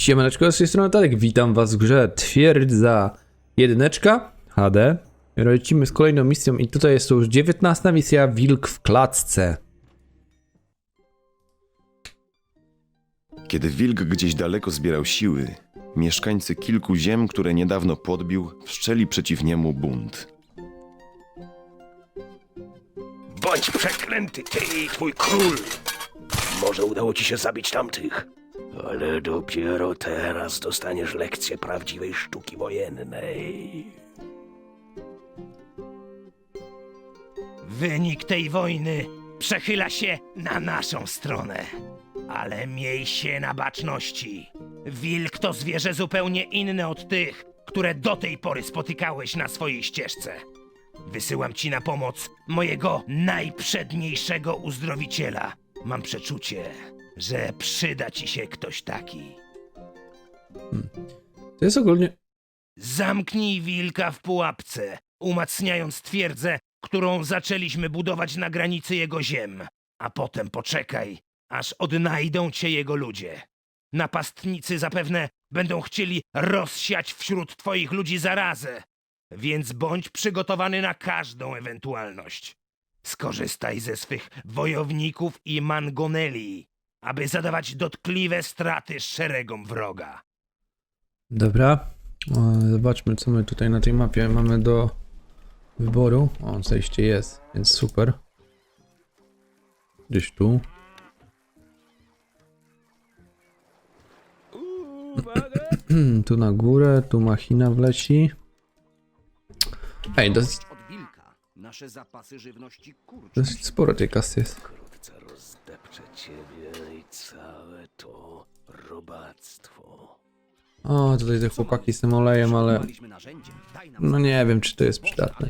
Siemaneczko, z tej strony Tadek, witam was w grze Twierdza Jedyneczka HD. Lecimy z kolejną misją i tutaj jest to już 19 misja Wilk w klatce. Kiedy wilk gdzieś daleko zbierał siły, mieszkańcy kilku ziem, które niedawno podbił, wszczeli przeciw niemu bunt. Bądź przeklęty, ty i twój król! Może udało ci się zabić tamtych, ale dopiero teraz dostaniesz lekcję prawdziwej sztuki wojennej. Wynik tej wojny przechyla się na naszą stronę. Ale miej się na baczności. Wilk to zwierzę zupełnie inne od tych, które do tej pory spotykałeś na swojej ścieżce. Wysyłam ci na pomoc mojego najprzedniejszego uzdrowiciela. Mam przeczucie, że przyda ci się ktoś taki. To jest ogólnie... Zamknij wilka w pułapce, umacniając twierdzę, którą zaczęliśmy budować na granicy jego ziem. A potem poczekaj, aż odnajdą cię jego ludzie. Napastnicy zapewne będą chcieli rozsiać wśród twoich ludzi zarazę, więc bądź przygotowany na każdą ewentualność. Skorzystaj ze swych wojowników i mangoneli, aby zadawać dotkliwe straty szeregom wroga. Dobra. Zobaczmy co my tutaj na tej mapie mamy do wyboru. O, zejście jest, więc super. Gdzieś tu. tu na górę, tu machina wleci. Ej, dosyć, od wilka. Nasze zapasy żywności kurczą. dosyć sporo tej kasy jest. Rozdepczę ciebie i całe to robactwo. O, tutaj te chłopaki z tym olejem, ale no nie wiem, czy to jest przydatne.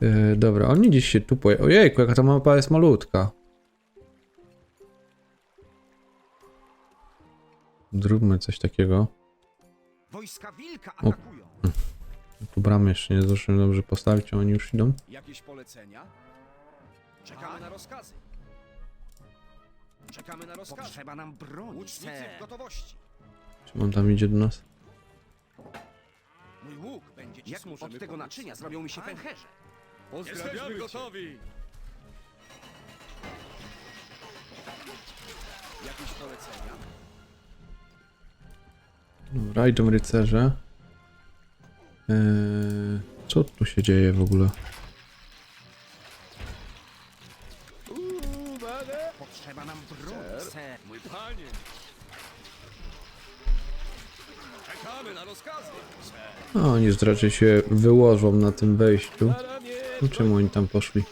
Yy, dobra, oni gdzieś się tu poje... Ojejku, jaka ta mapa jest malutka. Zróbmy coś takiego. Wojska wilka atakują. Tu bramy jeszcze nie zdążyłem dobrze postawić, a oni już idą. Jakieś polecenia? Czekamy na rozkazy. Czekamy na rozkazy. Potrzeba nam broni. Łucznicy w gotowości. Czy on tam idzie do nas? Mój łuk będzie ci Jak od tego naczynia zrobią mi się pęcherze. Jesteśmy gotowi! Jakieś polecenia? Dobra, idą rycerze. Yy, co tu się dzieje w ogóle? Potrzeba nam broni, ser. Mój panie! Czekamy na rozkazy! No, oni już raczej się wyłożą na tym wejściu. No, czemu oni tam poszli?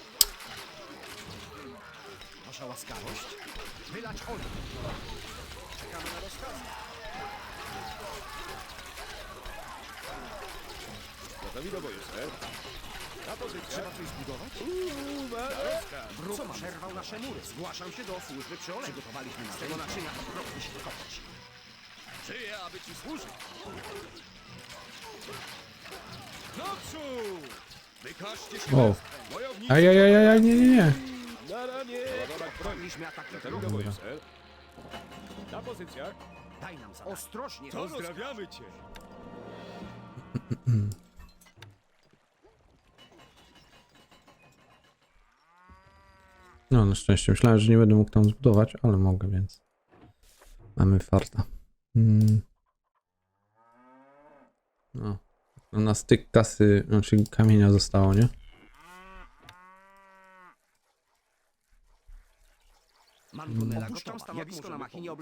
Wasza łaskawość? Wylać olej. Czekamy na rozkazy. Gotowi do boju, ser? Na pozycję! Trzeba coś zbudować? Bruk przerwał nasze mury. Zgłaszam się do służby przy oleju. Przygotowaliśmy na tego naczynia okropnie się kopać. Żyję, aby ci służyć! Naprzód! Wykażcie się O. wojownicy! Ajajajaj, nie, nie, nie. Na ramię! Na pozycjach! Daj nam zadanie. Ostrożnie. Pozdrawiamy cię! No, na szczęście myślałem, że nie będę mógł tam zbudować, ale mogę, więc mamy farta. Mm. No, na styk kasy, znaczy kamienia zostało, nie?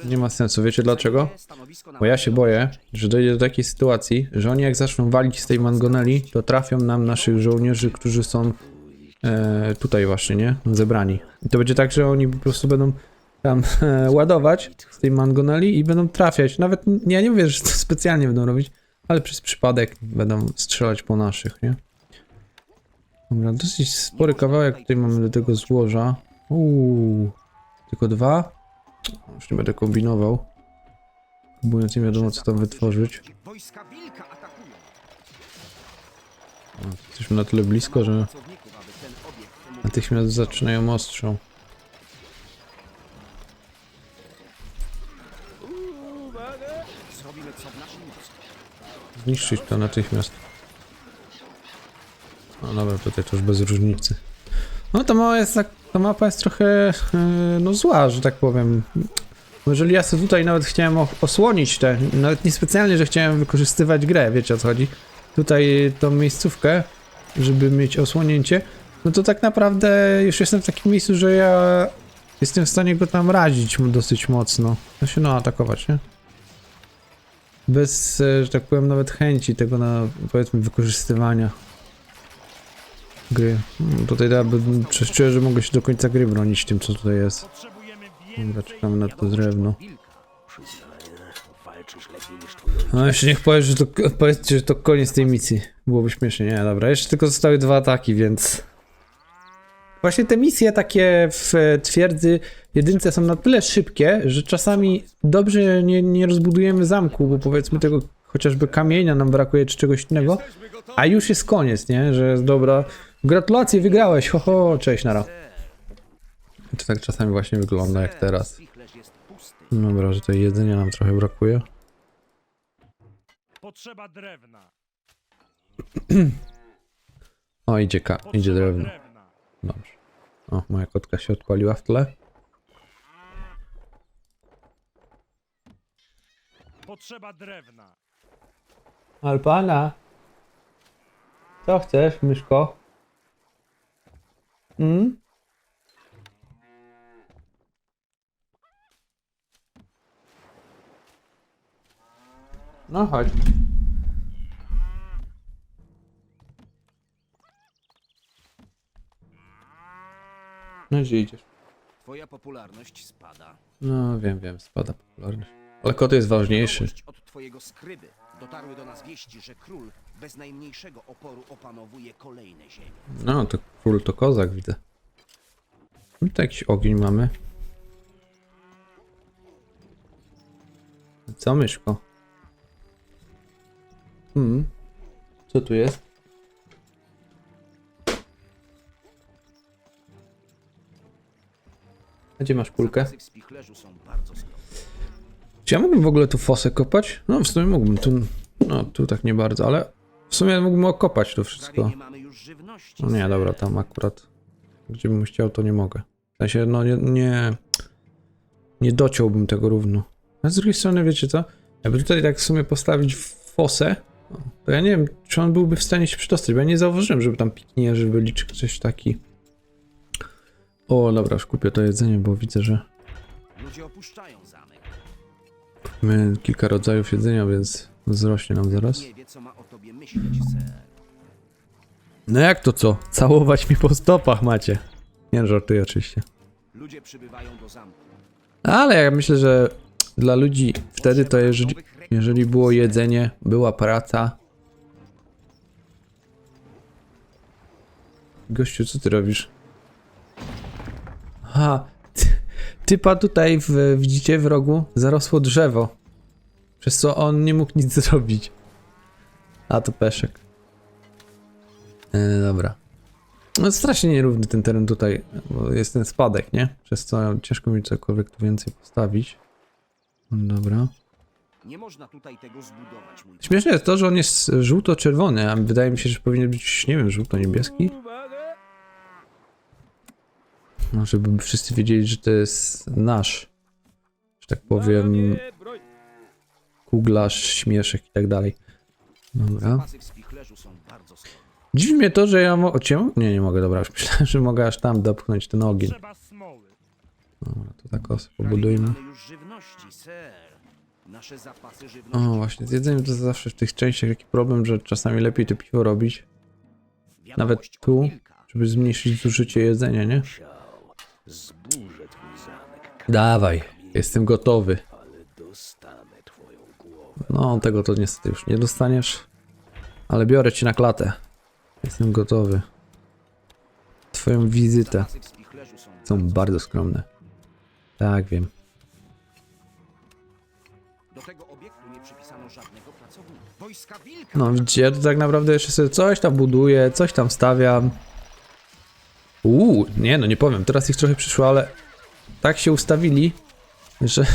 Nie ma sensu, wiecie dlaczego? Bo ja się boję, że dojdzie do takiej sytuacji, że oni jak zaczną walić z tej mangoneli, to trafią nam naszych żołnierzy, którzy są e, tutaj właśnie, nie? Zebrani. I to będzie tak, że oni po prostu będą tam e, ładować z tej mangoneli i będą trafiać. Nawet, ja nie mówię, że to specjalnie będą robić, ale przez przypadek będą strzelać po naszych, nie? Dobra, dosyć spory kawałek tutaj mamy do tego złoża. Uuu, tylko dwa? Już nie będę kombinował. Próbując nie wiadomo co tam wytworzyć. Jesteśmy na tyle blisko, że Pracowników, aby ten obiekt mógł natychmiast zaczynają mocy. Zniszczyć to natychmiast. No dobra, tutaj to już bez różnicy. No ta mapa jest tak, ta mapa jest trochę, e, no zła, że tak powiem. Jeżeli ja sobie tutaj nawet chciałem osłonić te, nawet niespecjalnie, że chciałem wykorzystywać grę, wiecie o co chodzi. Tutaj tą miejscówkę, żeby mieć osłonięcie, no to tak naprawdę już jestem w takim miejscu, że ja jestem w stanie go tam razić mu dosyć mocno. No się no atakować, nie? Bez, e, że tak powiem, nawet chęci tego na, powiedzmy, wykorzystywania gry. Hmm, Tutaj ja bym czuję, że mogę się do końca gry bronić tym, co tutaj jest. Dobra, czekamy na to drewno. No jeszcze niech powiesz, że to, powiedzcie, że to koniec tej misji. Byłoby śmiesznie. Nie, dobra, jeszcze tylko zostały dwa ataki, więc... Właśnie te misje takie w twierdzy jedynce są na tyle szybkie, że czasami dobrze nie, nie rozbudujemy zamku, bo powiedzmy tego chociażby kamienia nam brakuje czy czegoś innego, a już jest koniec, nie? Że dobra, gratulacje, wygrałeś, ho, ho, cześć, nara. To tak czasami właśnie wygląda jak teraz. Jest. Dobra, że tutaj jedzenia nam trochę brakuje. Potrzeba drewna. O, idzie, ka- idzie drewno. Dobrze. O, moja kotka się odpaliła w tle. Potrzeba drewna. Alpana. Co chcesz, myszko? Mm? No chodź. No gdzie idziesz? Twoja popularność spada. No wiem, wiem, spada popularność. Ale kot jest ważniejszy. Wiadomość Od twojego skryby dotarły do nas wieści, że król bez najmniejszego oporu opanowuje kolejne ziemie. No, to król to kozak, widzę. Tutaj jakiś ogień mamy. Co, myszko? Hmm. Co tu jest? Gdzie masz kulkę? Czy ja mógłbym w ogóle tu fosę kopać? No, w sumie mógłbym. Tu, no, tu tak nie bardzo, ale w sumie mógłbym okopać to wszystko. No nie, dobra, tam akurat gdzie bym chciał, to nie mogę. W sensie, no nie, nie, nie dociąłbym tego równo. A z drugiej strony, wiecie co? Jakby tutaj tak w sumie postawić fosę, to ja nie wiem, czy on byłby w stanie się przedostać, bo ja nie zauważyłem, żeby tam pikinierzy byli, czy coś taki. O, dobra, już kupię to jedzenie, bo widzę, że Ludzie opuszczają zamek. mamy kilka rodzajów jedzenia, więc wzrośnie nam zaraz. Nie wie, co ma o tobie myśleć, ser. No jak to co? Całować mi po stopach macie. Nie, żartuję oczywiście. Ludzie przybywają do zamku. Ale ja myślę, że dla ludzi wtedy to jeżeli, jeżeli było jedzenie, była praca. Gościu, co ty robisz? Aha, ty, typa tutaj w, widzicie w rogu zarosło drzewo. Przez co on nie mógł nic zrobić. A to peszek. E, dobra. No strasznie nierówny ten teren tutaj, bo jest ten spadek, nie? Przez co ciężko mi cokolwiek tu więcej postawić. Dobra. Nie można tutaj tego zbudować, mój Śmieszne jest to, że on jest żółto-czerwony, a wydaje mi się, że powinien być, nie wiem, żółto-niebieski. No, żeby wszyscy wiedzieli, że to jest nasz, że tak powiem, kuglarz, śmieszek i tak dalej. Dobra. Dziwi mnie to, że ja mogę... Nie, nie mogę, dobra, już myślałem, że mogę aż tam dopchnąć ten ogień. Dobra, to tak os pobudujmy. O, właśnie, z jedzeniem to zawsze w tych częściach taki problem, że czasami lepiej to piwo robić, nawet tu. żeby zmniejszyć zużycie jedzenia, nie? Zburzę twój zamek, Dawaj, jestem gotowy. ale dostanę twoją głowę. No, tego to niestety już nie dostaniesz. Ale biorę cię na klatę. Jestem gotowy. Twoją wizytę. Są bardzo skromne. Tak, wiem. Do tego obiektu nie przypisano żadnego pracownika. Wojska wilka! No widzicie, ja tu tak naprawdę jeszcze sobie coś tam buduję, coś tam stawiam. Uuu, nie no, nie powiem, teraz ich trochę przyszło, ale tak się ustawili, że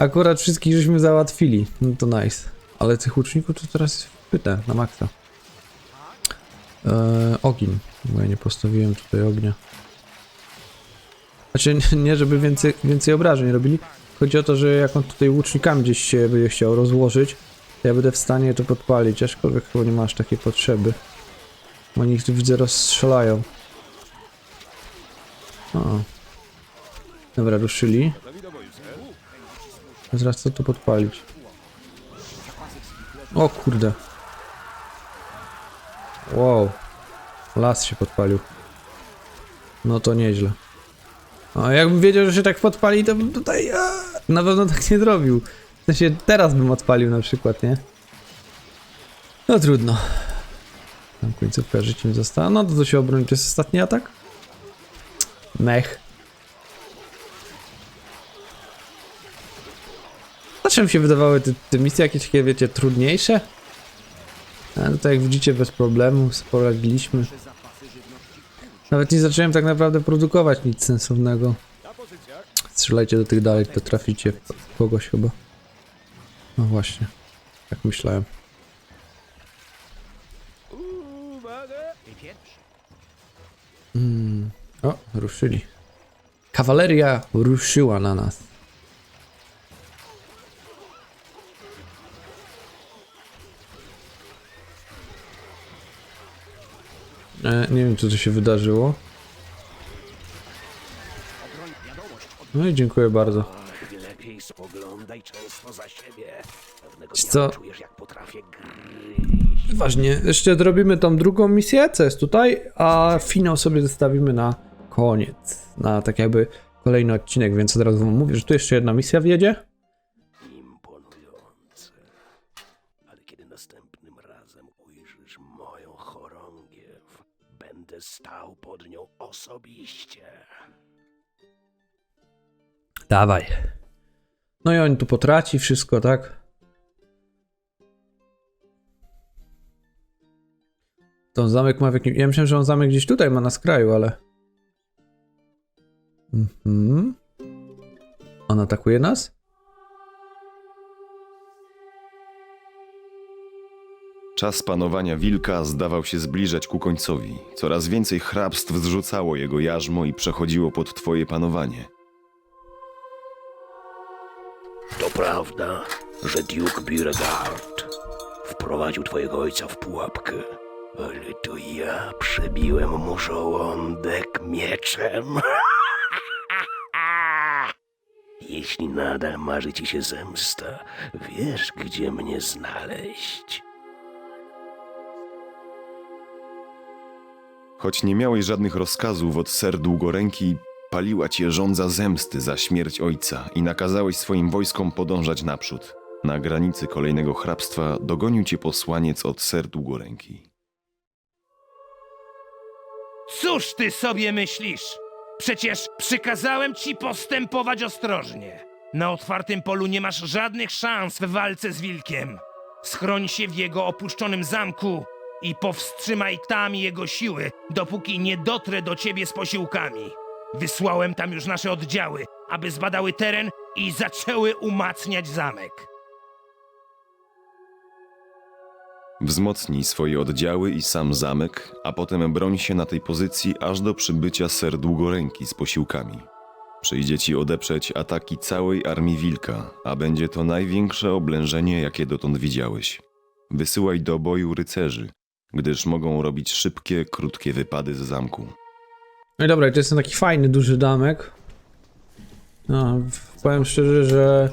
Akurat wszystkich żeśmy załatwili. No to nice. Ale tych łuczników to teraz jest pytę na maksa. Eee, ogień. Bo ja nie postawiłem tutaj ognia. Znaczy, nie żeby więcej, więcej obrażeń robili. Chodzi o to, że jak on tutaj łucznikami gdzieś się będzie chciał rozłożyć, to ja będę w stanie to podpalić, aczkolwiek chyba nie masz takiej potrzeby. Oni tu widzę rozstrzelają. O. Dobra, ruszyli. Teraz co tu podpalić? O kurde. Wow. Las się podpalił. No to nieźle. A jakbym wiedział, że się tak podpali, to bym tutaj a, na pewno tak nie zrobił. W sensie teraz bym odpalił na przykład, nie? No trudno. Tam końcówka życia mi została. No to to się obroni. To jest ostatni atak? Mech. Zawsze mi się wydawały te, te misje jakieś takie, wiecie, trudniejsze. Ale to jak widzicie, bez problemu sobie poradziliśmy. Nawet nie zacząłem tak naprawdę produkować nic sensownego. Strzelajcie do tych dalej, to traficie w kogoś chyba. No właśnie, jak myślałem. Uwaga! O, ruszyli. Kawaleria ruszyła na nas. E, nie wiem, co tu się wydarzyło. No i dziękuję bardzo. Lepiej spoglądaj często za siebie. Co? Ważnie, jeszcze zrobimy tą drugą misję, co jest tutaj, a finał sobie zostawimy na koniec. Na tak jakby kolejny odcinek, więc od razu wam mówię, że tu jeszcze jedna misja wjedzie. Imponujące. Ale kiedy następnym razem ujrzysz moją chorągiew, będę stał pod nią osobiście. Dawaj. No i on tu potraci wszystko, tak? To on zamek ma w jakim... Ja myślałem, że on zamek gdzieś tutaj ma na skraju, ale... Mhm. On atakuje nas? Czas panowania wilka zdawał się zbliżać ku końcowi. Coraz więcej hrabstw zrzucało jego jarzmo i przechodziło pod twoje panowanie. To prawda, że Duke Beauregard wprowadził twojego ojca w pułapkę, ale to ja przebiłem mu żołądek mieczem. Jeśli nadal marzy ci się zemsta, wiesz, gdzie mnie znaleźć. Choć nie miałeś żadnych rozkazów od ser długoręki, paliła cię żądza zemsty za śmierć ojca i nakazałeś swoim wojskom podążać naprzód. Na granicy kolejnego hrabstwa dogonił cię posłaniec od ser długoręki. Cóż ty sobie myślisz? Przecież przykazałem ci postępować ostrożnie. Na otwartym polu nie masz żadnych szans w walce z wilkiem. Schroń się w jego opuszczonym zamku i powstrzymaj tam jego siły, dopóki nie dotrę do ciebie z posiłkami. Wysłałem tam już nasze oddziały, aby zbadały teren i zaczęły umacniać zamek. Wzmocnij swoje oddziały i sam zamek, a potem broń się na tej pozycji aż do przybycia ser długoręki z posiłkami. Przyjdzie ci odeprzeć ataki całej armii wilka, a będzie to największe oblężenie, jakie dotąd widziałeś. Wysyłaj do boju rycerzy, gdyż mogą robić szybkie, krótkie wypady z zamku. No i dobra, i to jest ten taki fajny, duży damek. No, powiem szczerze, że.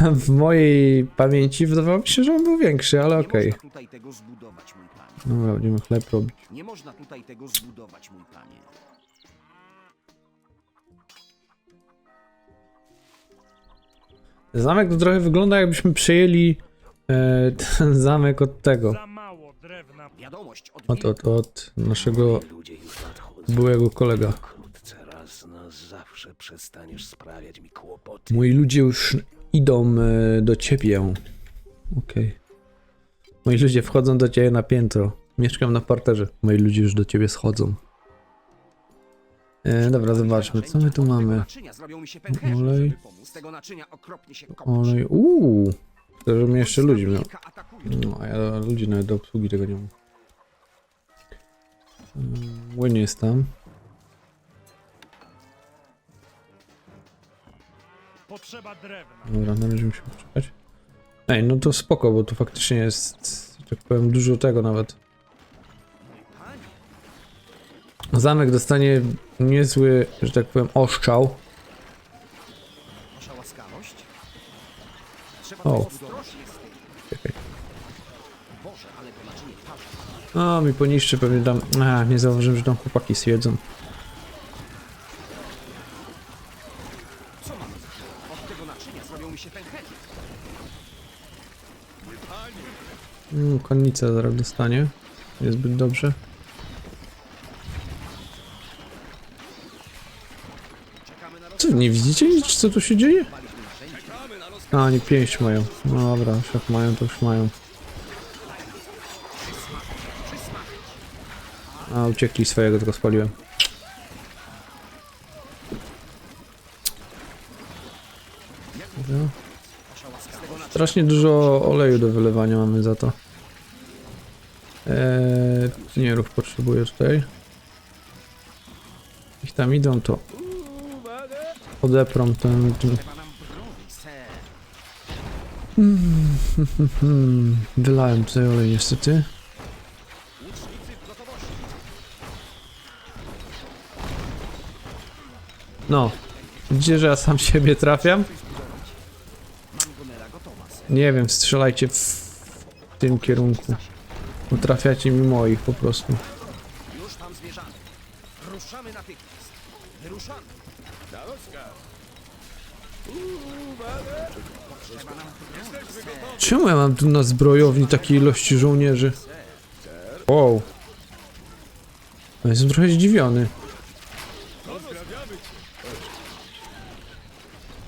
w mojej pamięci wydawało mi się, że on był większy, ale okej. można tutaj tego zbudować, mój panie. Dobra, będziemy chleb robić. Nie można tutaj tego zbudować, mój panie. Zamek to trochę wygląda jakbyśmy przejęli e, ten zamek od tego. Za mało drewna. Wiadomość od Od, od, od naszego Ludzie już nadchodzą. byłego kolega. Wkrótce raz na zawsze przestaniesz sprawiać mi kłopoty. Moi ludzie już idą e, do ciebie. Okej. Moi ludzie wchodzą do ciebie na piętro. Mieszkam na parterze. Moi ludzie już do ciebie schodzą. E, dobra, zobaczmy, co my tu mamy. Olej. Olej, uuu. To żebym jeszcze ludzi miał. No, a ja ludzi nawet do obsługi tego nie mam. Ym, Łyn jest tam. Potrzeba drewna. Dobra, na razie musimy poczekać. Ej, no to spoko, bo tu faktycznie jest, tak powiem, dużo tego nawet. Zamek dostanie niezły, że tak powiem, oszczał. wasza łaskawość? Trzeba O. o. ostrożnie z tym. Czekaj. Boże, ale to naczynie parzy. A, mi poniszczy pewnie tam... A, nie zauważyłem, że tam chłopaki siedzą. Co mamy? Od tego naczynia zrobią mi się pęcherze. Mm, konnica zaraz dostanie. Niezbyt dobrze. Co, nie widzicie nic, co tu się dzieje? A, oni pięść mają. No dobra, jak mają, to już mają. A, uciekli swojego, tylko spaliłem. Strasznie dużo oleju do wylewania mamy za to. Nie, ruch potrzebuję tutaj. Ich tam idą, to odeprą ten... hmm, wylałem tutaj olej niestety. No. Widzicie, że ja sam siebie trafiam? Nie wiem, strzelajcie w tym kierunku. Bo trafiacie mi moich po prostu. Już tam zmierzamy. Ruszamy natychmiast. Wyruszamy. Na rozkaz. Czemu ja mam tu na zbrojowni takiej ilości żołnierzy? Wow. Ja Jestem trochę zdziwiony.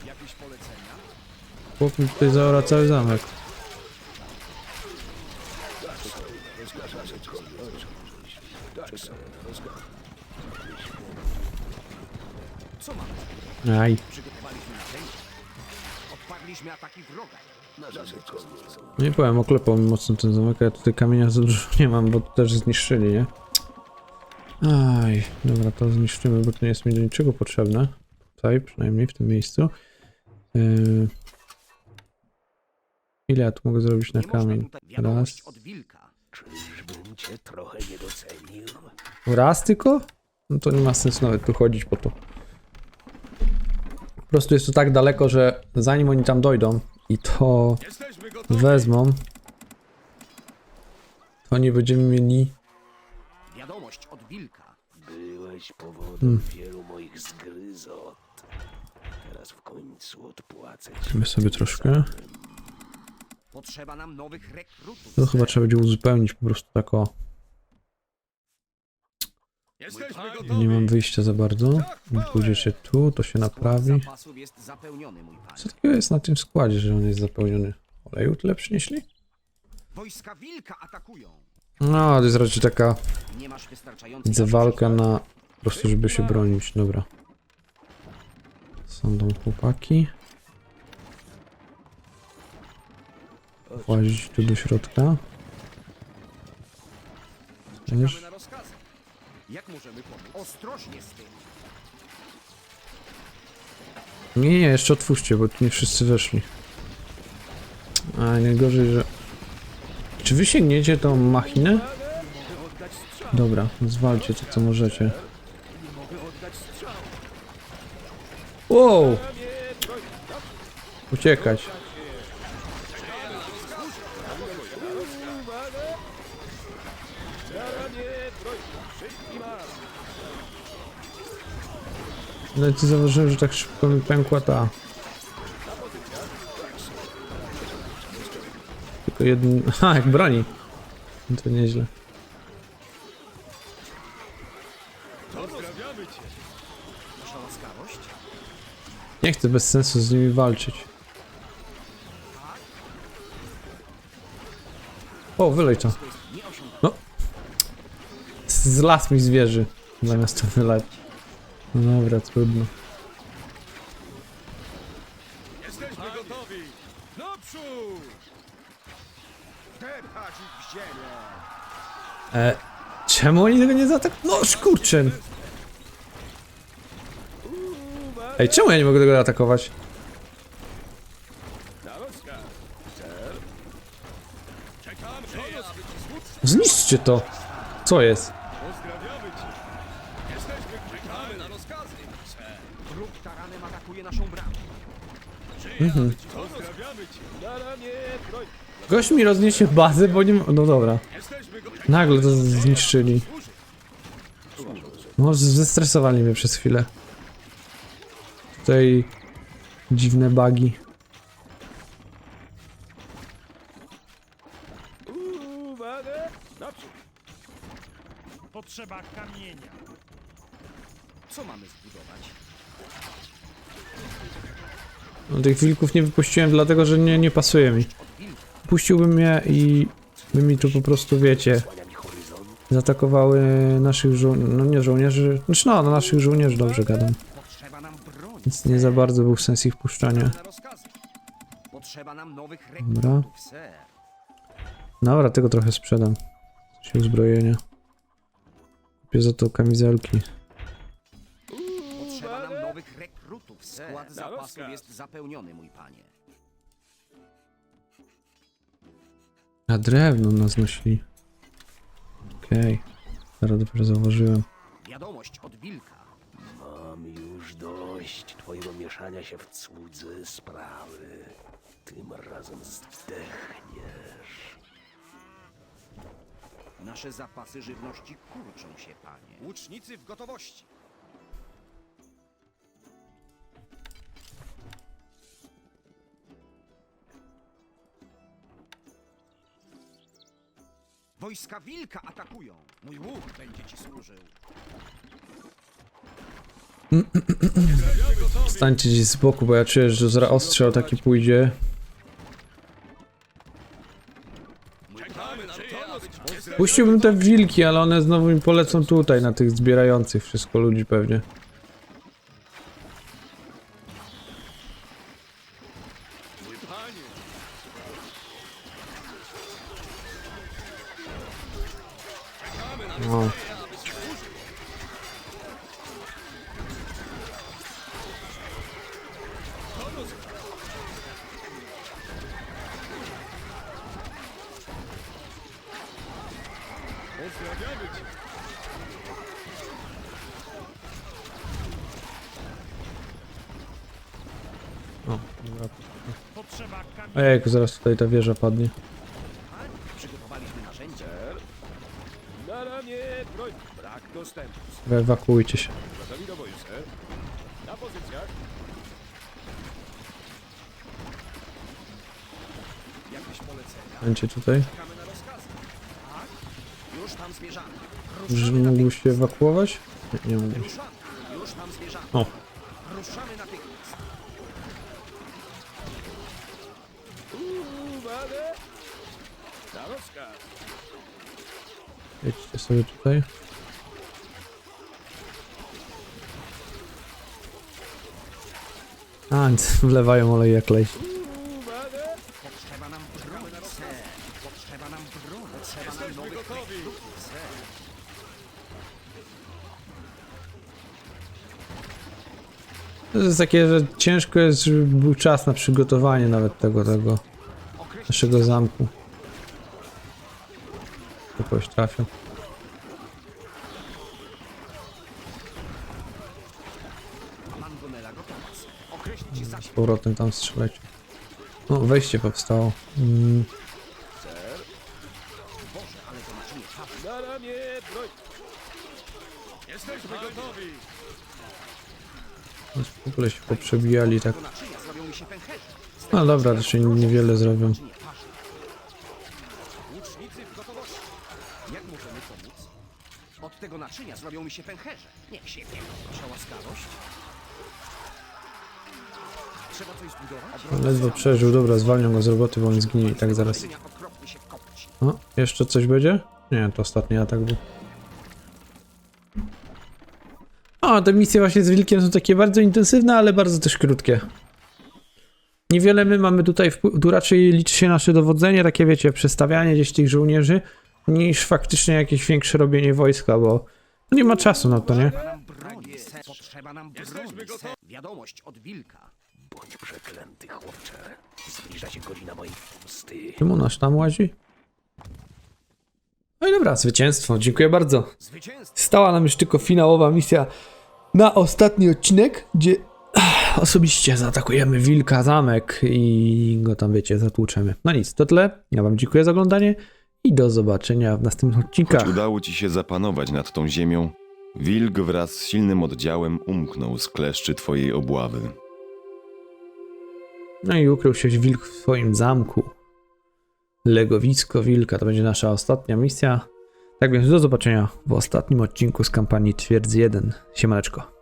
Jakieś polecenia? Chłop mi tutaj zaora cały zamek. Aj. Przygotowaliśmy. Odpadliśmy ataki wroga. Nie powiem, oklepał mi mocno ten zamek, a ja tutaj kamienia za dużo nie mam, bo to też zniszczyli, nie? Aj, dobra, to zniszczymy, bo to nie jest mi do niczego potrzebne. Tutaj, przynajmniej w tym miejscu. Yy... Ile ja tu mogę zrobić na kamień? Raz. od wilka. Czyżbym cię trochę nie docenił? Raz tylko? No to nie ma sensu nawet tu chodzić po to. Po prostu jest to tak daleko, że zanim oni tam dojdą i to wezmą, to nie będziemy mieli... Wiadomość od wilka. Byłeś powodem Hmm. wielu moich zgryzot. Teraz w końcu odpłacę. Weźmy sobie troszkę. Potrzeba nam nowych rekrutów. To chyba trzeba będzie uzupełnić po prostu tak o... Nie mam wyjścia za bardzo. Pójdziecie tu, to się naprawi. Co takiego jest na tym składzie, że on jest zapełniony? Oleju tyle przynieśli? Wojska wilka atakują. No, to jest raczej taka... Widzę walkę na... Po prostu, żeby się bronić. Dobra. Są tam chłopaki. Włazić tu do środka. Rozkazy. Jak możemy pomóc? Ostrożnie z tym. Nie, nie, jeszcze otwórzcie, bo tu nie wszyscy weszli. A najgorzej, że... Czy wy sięgniecie tą machinę? Dobra, zwalcie to co możecie. Wow! Uciekać. I tu zauważyłem, że tak szybko mi pękła ta... Tylko jeden... Ha, jak broni. To nieźle. Nie chcę bez sensu z nimi walczyć. O, wylej to. No. Z las mi zwierzy. Zamiast to wylać. No dobra, trudno. Jesteśmy gotowi! Naprzód! Ich w ziemię! E, czemu oni tego nie zaatakują? No szkurczyn! Ej, czemu ja nie mogę tego! Konos, Zniszczcie to! Co jest? pozdrawiamy cię! Jesteśmy czekamy na rozkazy! Ser! Wróg taranem atakuje naszą bramę. Broń! Gość mi rozniesie bazę, bo nie ma... No dobra. Nagle to zniszczyli. No, zestresowali mnie przez chwilę. Tutaj dziwne bugi. Uwaga! Naprzód! Potrzeba kamienia. Co mamy zbudować? No, tych wilków nie wypuściłem dlatego, że nie, nie pasuje mi. Puściłbym je i by mi tu po prostu, wiecie, zaatakowały naszych żołnierzy, no nie żołnierzy, znaczy no, no naszych żołnierzy dobrze gadam. Więc nie za bardzo był sens ich puszczania. Dobra. Dobra, tego trochę sprzedam. Się uzbrojenia. Kupię za to kamizelki. Skład Na zapasów rozkaz. jest zapełniony, mój panie. A drewno nas nosili. Okej. Teraz dopiero zauważyłem. Wiadomość od wilka. Mam już dość twojego mieszania się w cudze sprawy. Tym razem zdechniesz. Nasze zapasy żywności kurczą się, panie. Łucznicy w gotowości. Wojska wilka atakują. Mój łuk będzie ci służył. Stańcie gdzieś z boku, bo ja czuję, że zaraz ostrzał taki pójdzie. Puściłbym te wilki, ale one znowu mi polecą tutaj, na tych zbierających wszystko ludzi pewnie. Ojejku, zaraz tutaj ta wieża padnie. Przygotowaliśmy narzędzia. Na ramię, broń! Brak dostępu. Ewakuujcie się. Gotowi do boju, ser? Na pozycjach! Jakieś polecenia. Będzie tutaj. Czekamy na rozkazy. Tak? Już tam zmierzamy. Że mógł się ewakuować? Nie, nie mógł. Ruszamy. Już tam zmierzamy. O, Ruszamy natychmiast. Uwaga! Na rozkaz! jedźcie sobie tutaj. A, nic, wlewają olej jak lej. Uwaga! Potrzeba nam. Potrzeba nam nowych gotowi. To jest takie, że ciężko jest, żeby był czas na przygotowanie nawet tego, tego naszego zamku. Kogoś. Określić Z powrotem tam strzelać. No, wejście powstało. Mm, gotowi! w ogóle się poprzebijali tak. No dobra, się niewiele zrobią. Zrobią mi się pęcherze. Niech się pieką. Wasza łaskawość. Trzeba coś zbudować? Ledwo przeżył, dobra, zwalniam go z roboty, bo on zginie i tak zaraz. Naczynia okropnie się kopci. O, jeszcze coś będzie? Nie, to ostatni atak był. O, No, te misje właśnie z wilkiem są takie bardzo intensywne, ale bardzo też krótkie. Niewiele my mamy tutaj, tu raczej liczy się nasze dowodzenie, takie wiecie, przestawianie gdzieś tych żołnierzy, niż faktycznie jakieś większe robienie wojska, bo nie ma czasu na to, nie? Potrzeba nam broni. Wiadomość od wilka. Bądź przeklęty, chłopcze. Zbliża się godzina mojej pomsty. Czemu nasz tam łazi? No i dobra, zwycięstwo, dziękuję bardzo. Zwycięstwo. Stała nam już tylko finałowa misja na ostatni odcinek, gdzie osobiście zaatakujemy wilka zamek i go tam, wiecie, zatłuczemy. No nic, to tyle. Ja wam dziękuję za oglądanie i do zobaczenia w następnych odcinkach. Choć udało ci się zapanować nad tą ziemią, wilk wraz z silnym oddziałem umknął z kleszczy twojej obławy. No i ukrył się wilk w swoim zamku. Legowisko wilka to będzie nasza ostatnia misja. Tak więc do zobaczenia w ostatnim odcinku z kampanii Twierdzy 1. Siemaneczko.